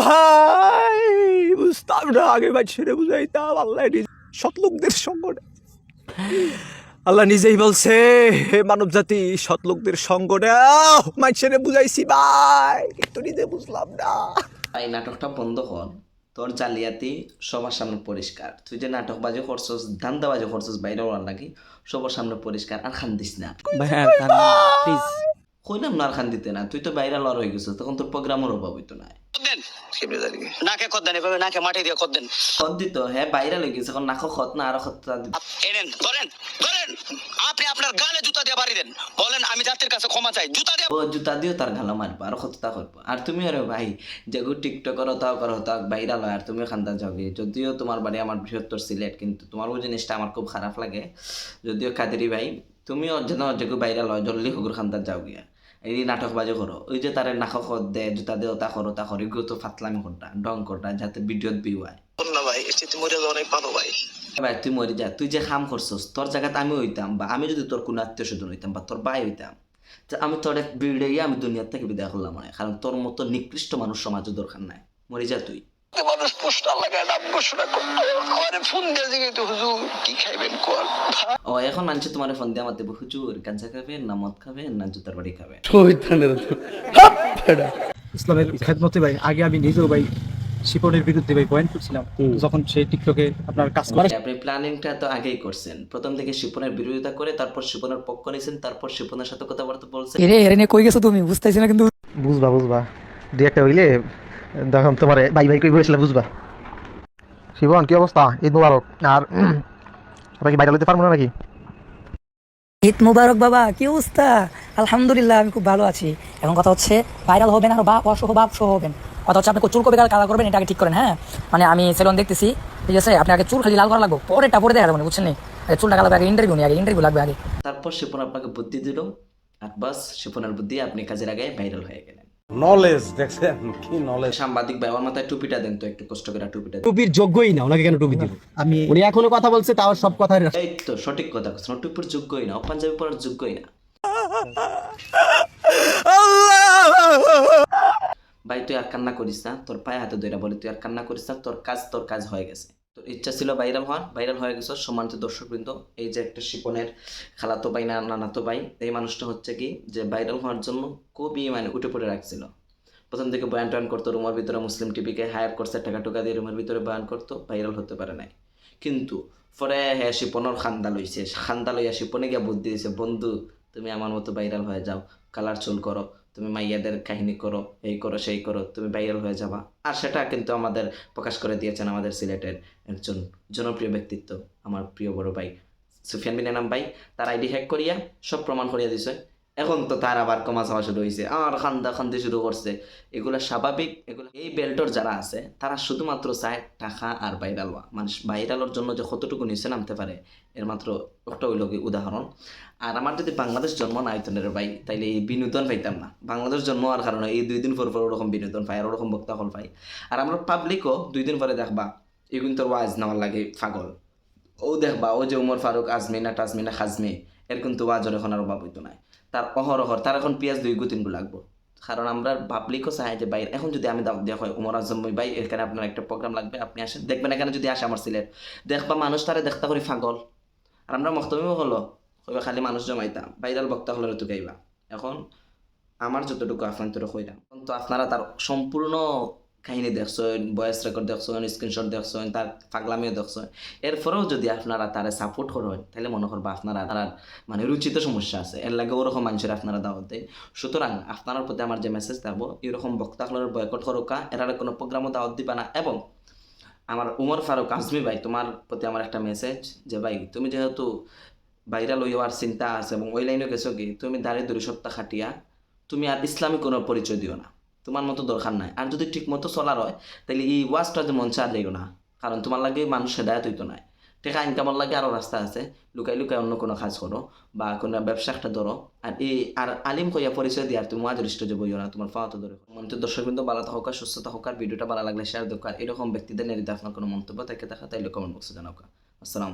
ভাই বুঝতাম না আগে ভাই ছেড়ে বুঝাইতাম, আল্লাহ সৎলোকদের সঙ্গ নেয়। আল্লাহ নিজেই বলছে, হে মানব জাতি সৎলোকদের সঙ্গ নাও মাই ছেড়ে বুঝাইছি, ভাই কিন্তু নিজে বুঝলাম না। এই নাটকটা বন্ধ কর তোর জালিয়াতি সবার সামনে পরিষ্কার। তুই যে নাটক বাজে করছস ধান্দা বাজে করছস বাইরে ওর লাগি সবার সামনে পরিষ্কার আর খান দিস না। প্লিজ কইলাম না আর খান দিতে না তুই তো বাইরে লড় হয়ে গেছিস তখন তোর প্রোগ্রামের অভাব হইতো না দেন নাকে কদ দেন এভাবে নাকে মাটি দিয়ে কদ দেন। খত দিত হ্যাঁ বাইরে লই গেছে এখন নাকো খত না আরও খত দিত। এনেন ধরেন ধরেন আপনি আপনার গালে জুতা দিয়ে বাড়ি দেন। বলেন আমি জাতির কাছে ক্ষমা চাই জুতা দিয়ে ও জুতা দিও তার গালা মারবো আর খততা করব। আর তুমি আরে ভাই যেগু টিকটক করো তাও করো তাও বাইরা লয় আর তুমি খান্দা যাওগে যদিও তোমার বাড়ি আমার বৃহত্তর সিলেট কিন্তু তোমার ওই জিনিসটা আমার খুব খারাপ লাগে। যদিও কাদেরি ভাই তুমিও যেন যেগু বাইরা লয় জলদি হগুর খান্দা যাও গিয়া এই নাটক বাজে করো ওই যে তারে নাক খত দে জুতা তা করো তা করো এগুলো তো ফাতলামি করটা ডং করটা যাতে ভিডিওত ভিউ হয় ভাই এসে মরে অনেক ভালো ভাই। ভাই তুই মরে যা তুই যে খাম করছস তোর জায়গাতে আমি হইতাম বা আমি যদি তোর কোনো আত্মীয় স্বজন হইতাম বা তোর ভাই হইতাম তা আমি তোর এক বিড়ে আমি দুনিয়ার থেকে বিদায় করলাম মানে কারণ তোর মতো নিকৃষ্ট মানুষ সমাজে দরকার নাই। মরে যা তুই। মানুষ পোস্টার লাগায় নাম ঘোষণা করে আমার ফোন দিয়ে হুজুর কি খাইবেন ও এখন মানুষ তোমার ফোন দিয়ে আমার দেবো হুজুর গাঞ্জা খাবেন না মদ খাবেন না জুতার বাড়ি খাবেন ইসলামের খেদমতে ভাই আগে আমি নিজেও ভাই শিপনের বিরুদ্ধে ভাই পয়েন্ট করছিলাম। যখন সে টিকটকে আপনার কাজ করে আপনি প্ল্যানিংটা তো আগেই করছেন। প্রথম থেকে শিপনের বিরোধিতা করে তারপর শিপনের পক্ষ নিয়েছেন তারপর শিপনের সাথে কথাবার্তা বলছেন। এরে কই গেছো তুমি? বুঝতেছি না কিন্তু। বুঝবা বুঝবা। দু একটা হইলে তখন তোমার ভাই ভাই কই বসলে বুঝবা? শিবন কি অবস্থা? ঈদ মুবারক। আর আমরা কি বাইরে লইতে পারব না নাকি? ঈদ মুবারক বাবা কি অবস্থা? আলহামদুলিল্লাহ আমি খুব ভালো আছি। এখন কথা হচ্ছে ভাইরাল হবেন আর বাপ অসহ বাপ সহ হবেন। কথা হচ্ছে আপনি চুল কবে কালা করবেন এটা আগে ঠিক করেন হ্যাঁ? মানে আমি সেলন দেখতেছি ঠিক আছে? আপনি আগে চুল খালি লাল করা লাগবো পরেটা পরে দেখা যাবে বুঝছেন নি? আগে চুলটা কালা আগে ইন্টারভিউ নিয়ে আগে ইন্টারভিউ লাগবে আগে। তারপর শিপন আপনাকে বুদ্ধি দিল আর বাস শিপনের বুদ্ধি আপনি কাজের আগে ভাইরাল হয়ে গেলেন। নলেজ দেখছেন? কি নলেজ সাংবাদিক ভাই আমার মাথায় টুপিটা দেন তো একটু কষ্ট করে টুপিটা টুপির যোগ্যই না ওনাকে কেন টুপি দিব? আমি উনি এখনও কথা বলছে তাও সব কথা এই তো সঠিক কথা কথা টুপির যোগ্যই না পাঞ্জাবি পরার যোগ্যই না। ভাই তুই আর কান্না করিস না তোর পায়ে হাতে দইরা বলে তুই আর কান্না করিস না তোর কাজ তোর কাজ হয়ে গেছে। ইচ্ছা ছিল ভাইরাল হওয়ার, ভাইরাল হয়ে গেছে সম্মানিত দর্শকবৃন্দ। এই যে একটা শিপনের খালাতো ভাই না নানাতো ভাই, এই মানুষটা হচ্ছে কি যে ভাইরাল হওয়ার জন্য খুবই মানে উঠে পড়ে রাখছিল। প্রথম থেকে বয়ান টয়ান করতো, রুমের ভিতরে মুসলিম টিভিকে হায়ার করছে, টাকা টুকা দিয়ে রুমের ভিতরে বয়ান করতো ভাইরাল হতে পারে নাই। কিন্তু পরে হ্যাঁ শিপনের খান্দা লইছে, খান্দা লইয়া শিপনে গিয়া বুদ্ধি দিছে, বন্ধু, তুমি আমার মতো ভাইরাল হয়ে যাও কালার চুল করো তুমি মাইয়াদের কাহিনী করো, এই করো, সেই করো, তুমি ভাইরাল হয়ে যাবা। আর সেটা কিন্তু আমাদের প্রকাশ করে দিয়েছেন আমাদের সিলেটের একজন জনপ্রিয় ব্যক্তিত্ব, আমার প্রিয় বড় ভাই সুফিয়ান বিন ভাই। তার আইডি হ্যাক করিয়া সব প্রমাণ করিয়া দিছে। এখন তো তার আবার কমা যাওয়া শুরু হয়েছে আর খান্দা খান্দি শুরু করছে। এগুলা স্বাভাবিক, এগুলো এই বেল্টর যারা আছে, তারা শুধুমাত্র চায় টাকা আর ভাইরাল হওয়া। মানুষ ভাইরালের জন্য যে কতটুকু নিচে নামতে পারে, এর মাত্র একটা হইল উদাহরণ। আর আমার যদি বাংলাদেশ জন্ম না হইতো ভাই, তাইলে এই বিনোদন পাইতাম না। বাংলাদেশ জন্ম হওয়ার কারণে এই দুই দিন পর পর ওরকম বিনোদন পাই, আর ওরকম বক্তা হল পাই। আর আমরা পাবলিকও দুই দিন পরে দেখবা এই কিন্তু ওয়াজ নেওয়ার লাগে পাগল। ও দেখবা, ও যে উমর ফারুক, আজমিনা টাজমিনা খাজমি, এর কিন্তু ওয়াজের এখন আর অভাব হইতো না তার অহরহর তার এখন পেঁয়াজ দুই গু তিন গু লাগবো। কারণ আমরা পাবলিকও চাই যে বাইরে এখন যদি আমি দাও দেওয়া হয় উমর আজম ভাই, এখানে আপনার একটা প্রোগ্রাম লাগবে, আপনি আসেন। দেখবেন এখানে যদি আসে আমার সিলেট দেখবা মানুষ তারা দেখতে করি পাগল। আর আমরা মক্তমিও হলো। কইবা খালি মানুষ জমাইতাম বাইরাল বক্তা হলে তো গাইবা। এখন আমার যতটুকু কইলাম। এখন তো আপনারা তার সম্পূর্ণ কাহিনী দেখছেন ভয়েস রেকর্ড দেখছেন স্ক্রিনশট দেখছেন, তার পাগলামিও দেখছেন। এরপরেও যদি আপনারা তারে সাপোর্ট করেন, তাহলে মনে করবা আপনারা তার মানে রুচিতে সমস্যা আছে। এর লাগে ওরকম মানুষের আপনারা দাওয়াত। দেয় সুতরাং আপনার প্রতি আমার যে মেসেজ থাকব, এরকম বক্তাগুলোর বয়কট করোকা এরা কোনো প্রোগ্রামও দাওয়াত দিবা না। এবং আমার উমর ফারুক আজমি ভাই, তোমার প্রতি আমার একটা মেসেজ যে, ভাই, তুমি যেহেতু বাইরা লই হওয়ার চিন্তা আছে এবং ওই লাইনে গেছো কি, তুমি দাঁড়িয়ে দূরে সত্তা খাটিয়া, তুমি আর ইসলামিক কোনো পরিচয় দিও না। তোমার মতো দরকার নাই। আর যদি ঠিক মতো চলার হয়, তাহলে এই ওয়াজটা যে মঞ্চে আর না। কারণ তোমার লাগে মানুষ হেদায়ত হইতো নাই। টেকা ইনকামের লাগে আরও রাস্তা আছে। লুকাই লুকাই অন্য কোনো কাজ করো বা কোনো ব্যবসা একটা ধরো আর এই আর আলিম কইয়া পরিচয় দিয়ে আর তুমি ওয়াজরিষ্ট যে বইও না তোমার পাওয়া তো ধরে মন্ত্রী দর্শক কিন্তু ভালো থাকা সুস্থতা হোক আর ভিডিওটা ভালো লাগলে শেয়ার দরকার এরকম ব্যক্তিদের নেড়িতে আপনার কোনো মন্তব্য থেকে, দেখা, তাইলে কমেন্ট বক্সে জানাও আসসালামু